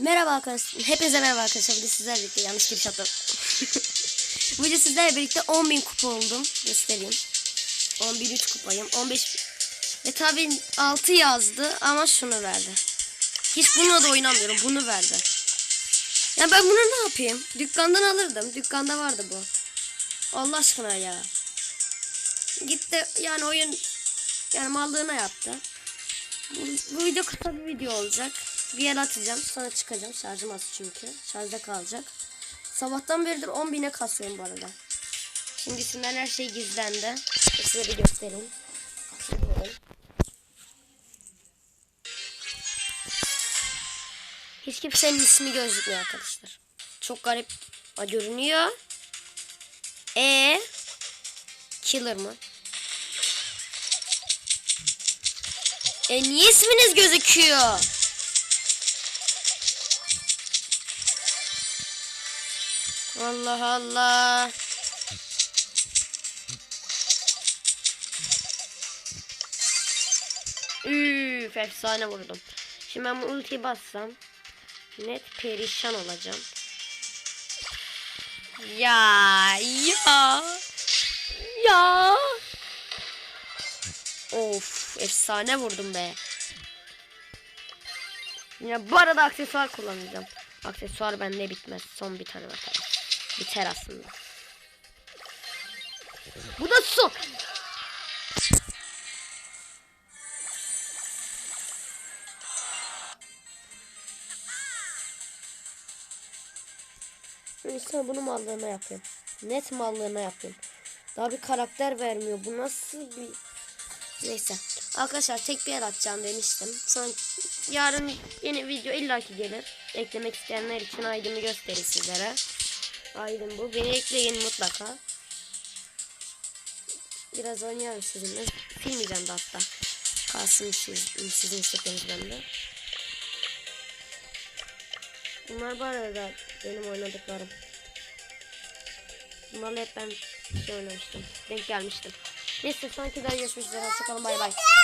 Merhaba arkadaşlar. Hepinize merhaba arkadaşlar. Bugün sizlerle birlikte yanlış giriş attım. Bugün sizlerle birlikte 10.000 kupa oldum. Göstereyim. 11.3 kupayım. 15 ve tabi 6 yazdı ama şunu verdi. Hiç bununla da oynamıyorum. Bunu verdi. Ya ben bunu ne yapayım? Dükkandan alırdım. Dükkanda vardı bu. Allah aşkına ya. Gitti yani oyun yani mallığına yaptı. Bu, bu video kısa bir video olacak. Bir yer atacağım sonra çıkacağım. Şarjım az çünkü. Şarjda kalacak. Sabahtan beridir 10 bine kasıyorum bu arada. Şimdi isimler her şey gizlendi. Size bir göstereyim. Hiç kimsenin ismi gözükmüyor arkadaşlar. Çok garip görünüyor. E Killer mı? E niye isminiz gözüküyor? Allah Allah. Üf efsane vurdum. Şimdi ben bu ultiyi bassam net perişan olacağım. Ya ya ya. Of efsane vurdum be. Ya bu arada aksesuar kullanacağım. Aksesuar bende bitmez. Son bir tane tabii. Biter aslında. Bu da son. Neyse bunu mallığına yapıyorum. Net mallığına yapıyorum. Daha bir karakter vermiyor. Bu nasıl bir... Neyse. Arkadaşlar tek bir yer atacağım demiştim. Sonra yarın yeni video illaki gelir. Eklemek isteyenler için aydımı gösterir sizlere. Aydın bu. Beni ekleyin mutlaka. Biraz oynayalım sizinle. Silmeyeceğim de hatta. Kalsın siz, sizin isteklerinizden de. Bunlar bu arada benim oynadıklarım. Bunlarla hep ben şey oynamıştım. Denk gelmiştim. Neyse sonraki videoda görüşmek üzere. Hoşçakalın bay bay.